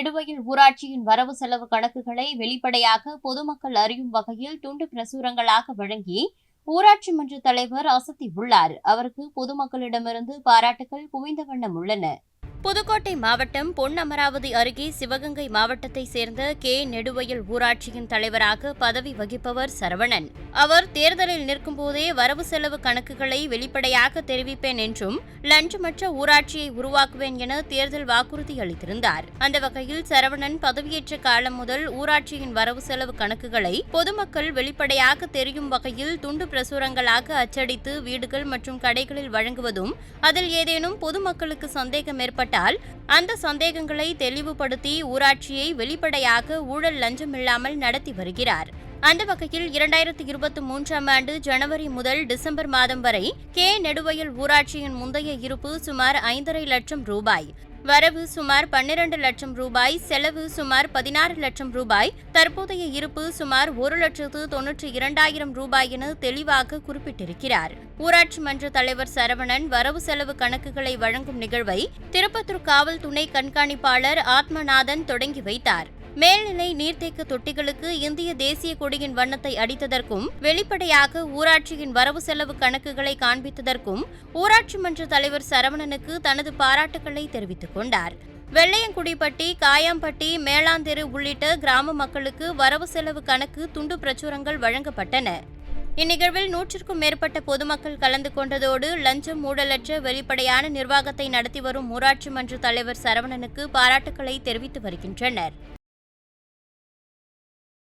நெடுவயல் ஊராட்சியின் வரவு செலவு கணக்குகளை வெளிப்படையாக பொதுமக்கள் அறியும் வகையில் துண்டு பிரசுரங்களாக வழங்கி ஊராட்சி மன்ற தலைவர் அசத்தி உள்ளார். அவருக்கு பொதுமக்களிடமிருந்து பாராட்டுகள் குவிந்த வண்ணம் உள்ளன. புதுக்கோட்டை மாவட்டம் பொன் அமராவதி அருகே சிவகங்கை மாவட்டத்தை சேர்ந்த கே. நெடுவயல் ஊராட்சியின் தலைவராக பதவி வகிப்பவர் சரவணன். அவர் தேர்தலில் நிற்கும்போதே வரவு செலவு கணக்குகளை வெளிப்படையாக தெரிவிப்பேன் என்றும் லஞ்சமற்ற ஊராட்சியை உருவாக்குவேன் என தேர்தல் வாக்குறுதி அளித்திருந்தார். அந்த வகையில் சரவணன் பதவியேற்ற காலம் முதல் ஊராட்சியின் வரவு செலவு கணக்குகளை பொதுமக்கள் வெளிப்படையாக தெரியும் வகையில் துண்டு பிரசுரங்களாக அச்சடித்து வீடுகள் மற்றும் கடைகளில் வழங்குவதும் அதில் ஏதேனும் பொதுமக்களுக்கு சந்தேகம் ஏற்பட்டால் அந்த சந்தேகங்களை தெளிவுபடுத்தி ஊராட்சியை வெளிப்படையாக ஊழல் லஞ்சமில்லாமல் நடத்தி வருகிறார். அந்த வகையில் இரண்டாயிரத்தி இருபத்தி மூன்றாம் ஆண்டு ஜனவரி முதல் டிசம்பர் மாதம் வரை கே. நெடுவயல் ஊராட்சியின் முந்தைய இருப்பு சுமார் ஐந்தரை லட்சம் ரூபாய். வரவு சுமார் பன்னிரண்டு லட்சம் ரூபாய் செலவு சுமார் பதினாறு லட்சம் ரூபாய் தற்போதைய இருப்பு சுமார் ஒரு லட்சத்து தொன்னூற்றி இரண்டாயிரம் ரூபாய் என தெளிவாக குறிப்பிட்டிருக்கிறார். ஊராட்சி மன்ற தலைவர் சரவணன் வரவு செலவு கணக்குகளை வழங்கும் நிகழ்வை திருப்பத்தூர் காவல் துணை கண்காணிப்பாளர் ஆத்மநாதன் தொடங்கி வைத்தார். மேல்நிலை நீர்த்தேக்க தொட்டிகளுக்கு இந்திய தேசிய கொடியின் வண்ணத்தை அடித்ததற்கும் வெளிப்படையாக ஊராட்சியின் வரவு செலவு கணக்குகளை காண்பித்ததற்கும் ஊராட்சி மன்ற தலைவர் சரவணனுக்கு தனது பாராட்டுக்களை தெரிவித்துக் கொண்டார். வெள்ளையங்குடிப்பட்டி காயாம்பட்டி மேளாந்தெரு உள்ளிட்ட கிராம மக்களுக்கு வரவு செலவு கணக்கு துண்டு பிரச்சுரங்கள் வழங்கப்பட்டன. இந்நிகழ்வில் நூற்றுக்கும் மேற்பட்ட பொதுமக்கள் கலந்து கொண்டதோடு லஞ்சம் ஊழலற்ற வெளிப்படையான நிர்வாகத்தை நடத்தி வரும் ஊராட்சி மன்ற தலைவர் சரவணனுக்கு பாராட்டுக்களை தெரிவித்து வருகின்றனர்.